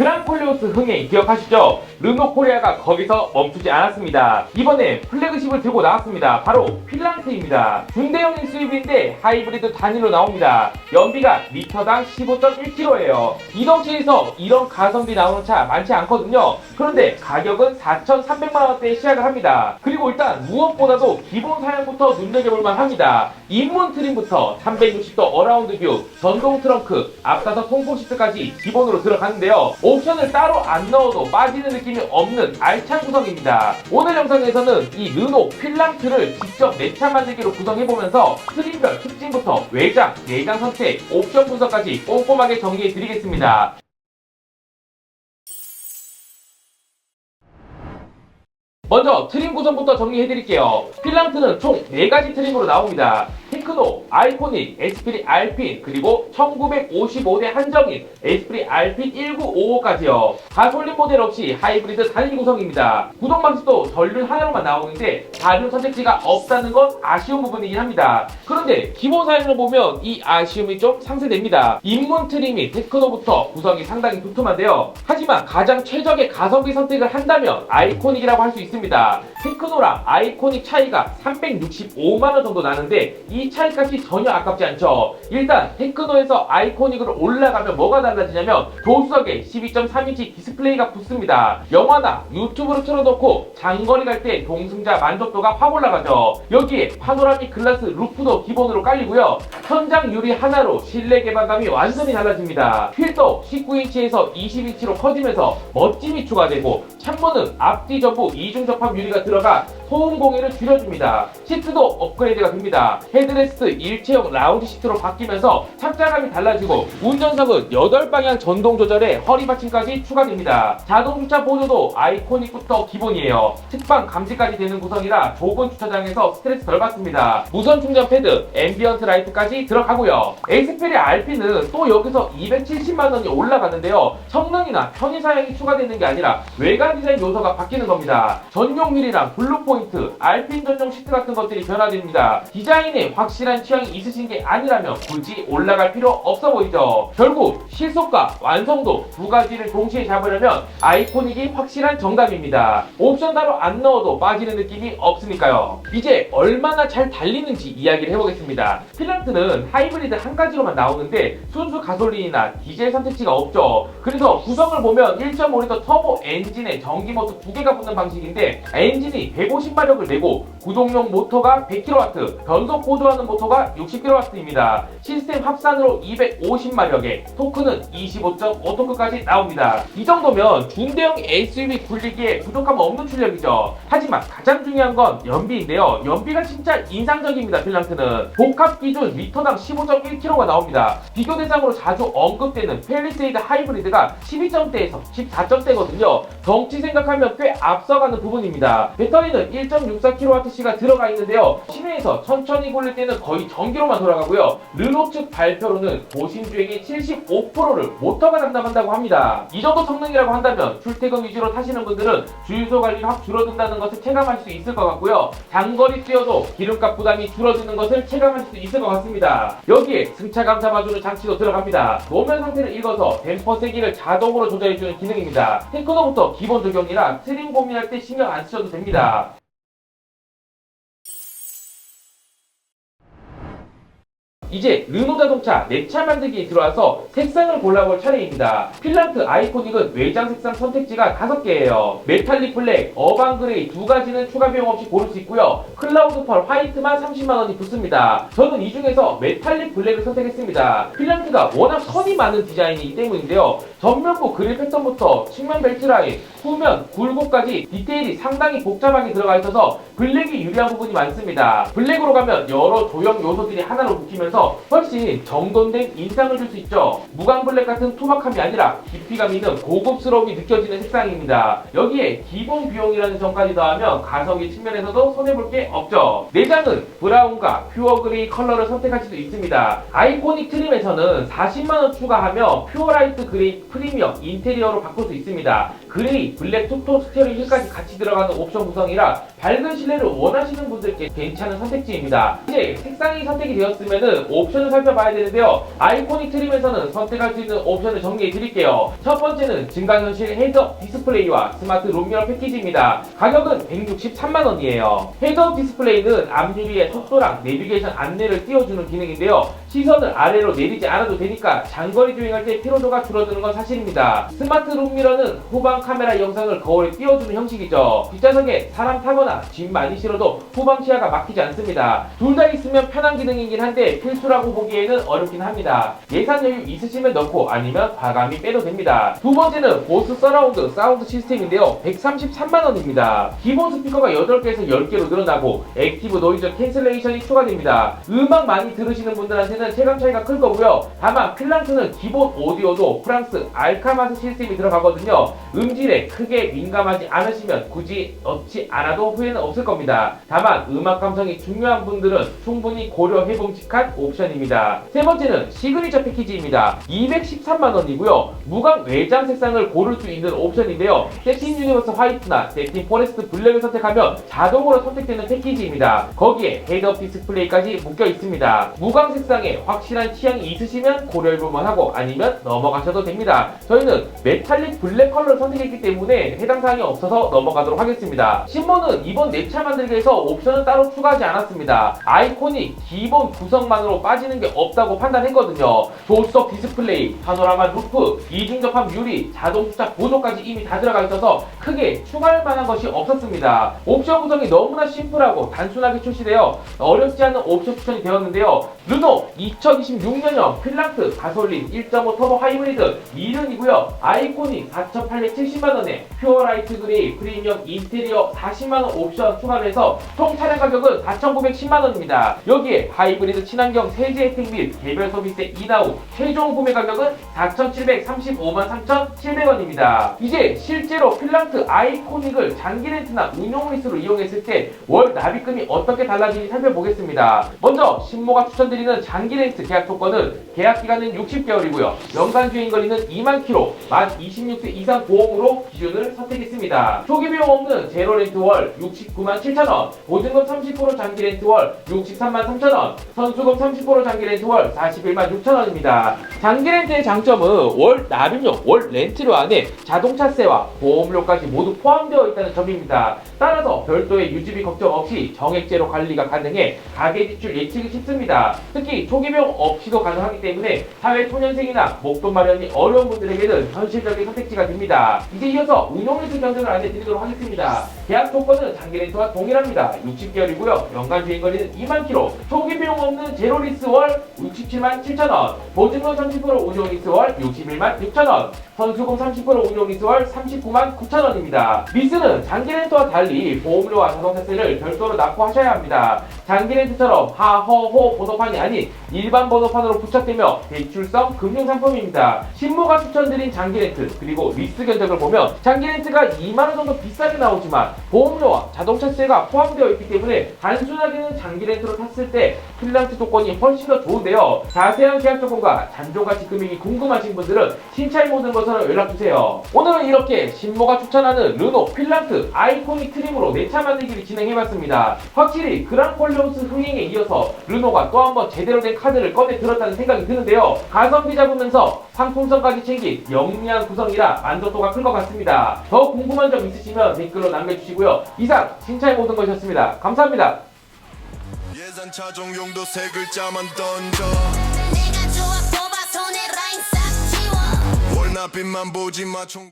그랑폴리오스 흥행 기억하시죠? 르노 코리아가 거기서 멈추지 않았습니다. 이번에 플래그십을 들고 나왔습니다. 바로 필랑트입니다. 중대형 SUV인데 하이브리드 단위로 나옵니다. 연비가 리터당 15.1km예요. 이 덩치에서 이런 가성비 나오는 차 많지 않거든요. 그런데 가격은 4,300만원대에 시작을 합니다. 그리고 일단 무엇보다도 기본 사양부터 눈여겨볼만 합니다. 입문 트림부터 360도 어라운드 뷰, 전동 트렁크, 앞좌석 통풍 시트까지 기본으로 들어가는데요. 옵션을 따로 안 넣어도 빠지는 느낌이 없는 알찬 구성입니다. 오늘 영상에서는 이 르노 필랑트를 직접 내 차 만들기로 구성해보면서 트림별 특징부터 외장, 내장 선택, 옵션 분석까지 꼼꼼하게 정리해드리겠습니다. 먼저 트림 구성부터 정리해드릴게요. 필랑트는 총 4가지 트림으로 나옵니다. 테크노, 아이코닉, 에스프리 알핀, 그리고 1955대 한정인 에스프리 알핀 1955까지요. 가솔린 모델 없이 하이브리드 단일 구성입니다. 구동 방식도 전륜 하나로만 나오는데 다른 선택지가 없다는 건 아쉬운 부분이긴 합니다. 그런데 기본 사양을 보면 이 아쉬움이 좀 상쇄됩니다. 입문 트림이 테크노부터 구성이 상당히 두툼한데요. 하지만 가장 최적의 가성비 선택을 한다면 아이코닉이라고 할 수 있습니다. 테크노랑 아이코닉 차이가 365만원 정도 나는데 이 차이값이 전혀 아깝지 않죠. 일단 테크노에서 아이코닉으로 올라가면 뭐가 달라지냐면 조수석에 12.3인치 디스플레이가 붙습니다. 영화나 유튜브로 틀어놓고 장거리 갈 때 동승자 만족도가 확 올라가죠. 여기에 파노라믹 글라스 루프도 기본으로 깔리고요. 천장 유리 하나로 실내 개방감이 완전히 달라집니다. 휠도 19인치에서 20인치로 커지면서 멋짐이 추가되고 창문은 앞뒤 전부 이중 접합 유리가 들어가 소음 공해를 줄여줍니다. 시트도 업그레이드가 됩니다. 헤드레스트 일체형 라운지 시트로 바뀌면서 착장감이 달라지고 운전석은 8방향 전동 조절에 허리 받침까지 추가됩니다. 자동 주차 보조도 아이코닉부터 기본이에요. 측방 감지까지 되는 구성이라 좁은 주차장에서 스트레스 덜 받습니다. 무선 충전 패드, 앰비언트 라이트까지 들어가고요. 에이스페리 알피는 또 여기서 270만 원이 올라가는데요. 성능이나 편의 사양이 추가되는 게 아니라 외관 디자인 요소가 바뀌는 겁니다. 전용 휠이랑 블루 포인 트, 알핀 전용 시트 같은 것들이 변화됩니다. 디자인에 확실한 취향이 있으신 게 아니라면 굳이 올라갈 필요 없어 보이죠. 결국 실속과 완성도 두 가지를 동시에 잡으려면 아이코닉이 확실한 정답입니다. 옵션 따로 안 넣어도 빠지는 느낌이 없으니까요. 이제 얼마나 잘 달리는지 이야기를 해보겠습니다. 필란트는 하이브리드 한 가지로만 나오는데 순수 가솔린이나 디젤 선택지가 없죠. 그래서 구성을 보면 1.5L 터보 엔진에 전기 모터 두 개가 붙는 방식인데 엔진이 150 마력을 내고 구동용 모터가 100kW, 변속 보조하는 모터가 60kW입니다. 시스템 합산으로 250마력에 토크는 25.5토크까지 나옵니다. 이 정도면 중대형 SUV 굴리기에 부족함 없는 출력이죠. 하지만 가장 중요한 건 연비인데요. 연비가 진짜 인상적입니다. 필란트는 복합 기준 리터당 15.1km가 나옵니다. 비교 대상으로 자주 언급되는 펠리세이드 하이브리드가 12점대에서 14점대거든요. 덩치 생각하면 꽤 앞서가는 부분입니다. 배터리는 1.64kWh가 들어가 있는데요. 시내에서 천천히 굴릴 때는 거의 전기로만 돌아가고요. 르노 측 발표로는 도심 주행의 75%를 모터가 담당한다고 합니다. 이 정도 성능이라고 한다면 출퇴근 위주로 타시는 분들은 주유소 관리가 확 줄어든다는 것을 체감할 수 있을 것 같고요. 장거리 뛰어도 기름값 부담이 줄어드는 것을 체감할 수 있을 것 같습니다. 여기에 승차 감사 봐주는 장치도 들어갑니다. 노면 상태를 읽어서 댐퍼 세기를 자동으로 조절해주는 기능입니다. 테크노부터 기본 적용이라 트림 고민할 때 신경 안 쓰셔도 됩니다. 이제 르노 자동차 내 차 만들기에 들어와서 색상을 골라볼 차례입니다. 필란트 아이코닉은 외장 색상 선택지가 5개예요. 메탈릭 블랙, 어반 그레이 두 가지는 추가 비용 없이 고를 수 있고요. 클라우드 펄 화이트만 30만원이 붙습니다. 저는 이 중에서 메탈릭 블랙을 선택했습니다. 필란트가 워낙 선이 많은 디자인이기 때문인데요. 전면부 그릴 패턴부터 측면 벨트 라인, 후면, 굴곡까지 디테일이 상당히 복잡하게 들어가 있어서 블랙이 유리한 부분이 많습니다. 블랙으로 가면 여러 조형 요소들이 하나로 묶이면서 훨씬 정돈된 인상을 줄 수 있죠. 무광 블랙 같은 투박함이 아니라 깊이감 있는 고급스러움이 느껴지는 색상입니다. 여기에 기본 비용이라는 점까지 더하면 가성비 측면에서도 손해볼 게 없죠. 내장은 브라운과 퓨어 그레이 컬러를 선택할 수도 있습니다. 아이코닉 트림에서는 40만원 추가하며 퓨어 라이트 그레이 프리미엄 인테리어로 바꿀 수 있습니다. 그레이 블랙 투톤 스티어링 휠까지 같이 들어가는 옵션 구성이라 밝은 실내를 원하시는 분들께 괜찮은 선택지입니다. 이제 색상이 선택이 되었으면 옵션을 살펴봐야 되는데요. 아이코닉 트림에서는 선택할 수 있는 옵션을 정리해 드릴게요. 첫 번째는 증강현실 헤드업 디스플레이와 스마트 룸미러 패키지입니다. 가격은 163만 원이에요. 헤드업 디스플레이는 앞유리에 속도랑 내비게이션 안내를 띄워주는 기능인데요. 시선을 아래로 내리지 않아도 되니까 장거리 주행할 때 피로도가 줄어드는 건 사실입니다. 스마트 룸미러는 후방 카메라 영상을 거울에 띄워주는 형식이죠. 뒷좌석에 사람 타거나 짐 많이 실어도 후방 시야가 막히지 않습니다. 둘 다 있으면 편한 기능이긴 한데 필수 라고 보기에는 어렵긴 합니다. 예산 여유 있으시면 넣고 아니면 과감히 빼도 됩니다. 두 번째는 보스 서라운드 사운드 시스템인데요. 133만 원입니다. 기본 스피커가 8개에서 10개로 늘어나고 액티브 노이즈 캔슬레이션이 추가됩니다. 음악 많이 들으시는 분들한테는 체감 차이가 클 거고요. 다만 필랑트는 기본 오디오도 프랑스 알카마스 시스템이 들어가거든요. 음질에 크게 민감하지 않으시면 굳이 넣지 않아도 후회는 없을 겁니다. 다만 음악 감성이 중요한 분들은 충분히 고려해 봄직한 옵션입니다. 세 번째는 시그니처 패키지입니다. 213만 원이고요. 무광 외장 색상을 고를 수 있는 옵션인데요. 세틴 유니버스 화이트나 세틴 포레스트 블랙을 선택하면 자동으로 선택되는 패키지입니다. 거기에 헤드업 디스플레이까지 묶여 있습니다. 무광 색상에 확실한 취향이 있으시면 고려해볼만 하고 아니면 넘어가셔도 됩니다. 저희는 메탈릭 블랙 컬러를 선택했기 때문에 해당 사항이 없어서 넘어가도록 하겠습니다. 신모는 이번 내차 만들기에서 옵션은 따로 추가하지 않았습니다. 아이코닉 기본 구성만으로 빠지는 게 없다고 판단했거든요. 조수석 디스플레이, 파노라마 루프, 이중접합 유리, 자동 주차 보조까지 이미 다 들어가 있어서 크게 추가할 만한 것이 없었습니다. 옵션 구성이 너무나 심플하고 단순하게 출시되어 어렵지 않은 옵션 추천이 되었는데요. 르노 2026년형 필랑트 가솔린 1.5 터보 하이브리드 미른이고요. 아이코닉 4,870만원에 퓨어라이트 그레이 프리미엄 인테리어 40만원 옵션 추가를 해서 총 차량 가격은 4,910만원입니다. 여기에 하이브리드 친환경 세제 혜택 및 개별 소비세 인하 후 최종 구매 가격은 4,735만 3,700원입니다. 이제 실제로 필랑트 아이코닉을 장기 렌트나 운용 리스로 이용했을 때 월 납입금이 어떻게 달라지는지 살펴보겠습니다. 먼저 신모가 추천드리는 장기 렌트 계약 조건은 계약 기간은 60개월이고요. 연간 주행 거리는 2만 킬로, 만 26세 이상 보험으로 기준을 선택했습니다. 초기 비용 없는 제로 렌트 월 69만 7천원, 보증금 30% 장기 렌트 월 63만 3천원, 선수금 30% 장기 렌트 월 41만 6천원입니다. 장기 렌트의 장점은 월 납입료, 월 렌트료 안에 자동차세와 보험료까지 모두 포함되어 있다는 점입니다. 따라서 별도의 유지비 걱정 없이 정액제로 관리가 가능해 가계 지출 예측이 쉽습니다. 특히 초기 비용 없이도 가능하기 때문에 사회 초년생이나 목돈 마련이 어려운 분들에게는 현실적인 선택지가 됩니다. 이제 이어서 운용 렌트 견적을 안내드리도록 하겠습니다. 계약 조건은 장기 렌트와 동일합니다. 60개월이고요. 연간 주행 거리는 2만 킬로, 초기 비용 없는 제로 리스 월 67만 7천 원, 보증금 30% 운용 리스 월 61만 6천 원, 선수금 30% 운용 리스 월 39만 9천 원입니다. 리스는 장기 렌트와 달리 보험료와 자동차세를 별도로 납부하셔야 합니다. 장기 렌트처럼 하허호 번호판이 아닌 일반 번호판으로 부착되며 대출성 금융상품입니다. 신모가 추천드린 장기 렌트 그리고 리스 견적을 보면 장기 렌트가 2만원 정도 비싸게 나오지만 보험료와 자동차세가 포함되어 있기 때문에 단순하게는 장기 렌트로 탔을 때 필랑트 조건이 훨씬 더 좋은데요. 자세한 계약 조건과 잔존가치 금액이 궁금하신 분들은 신차의 모든 것으로 연락주세요. 오늘은 이렇게 신모가 추천하는 르노 필랑트 아이코닉 트림으로 내차 만들기를 진행해봤습니다. 확실히 그랑폴리오스 흥행에 이어서 르노가 또 한번 제대로 된 카드를 꺼내 들었다는 생각이 드는데요. 가성비 잡으면서 상품성까지 챙긴 영리한 구성이라 만족도가 큰 것 같습니다. 더 궁금한 점 있으시면 댓글로 남겨주시고요. 이상 신차의 모든 것이었습니다. 감사합니다. 예산 차종용도 세 글자만 던져 내가 좋아 뽑아 손에 라인 싹 지워 월납빛만 보지 마 총.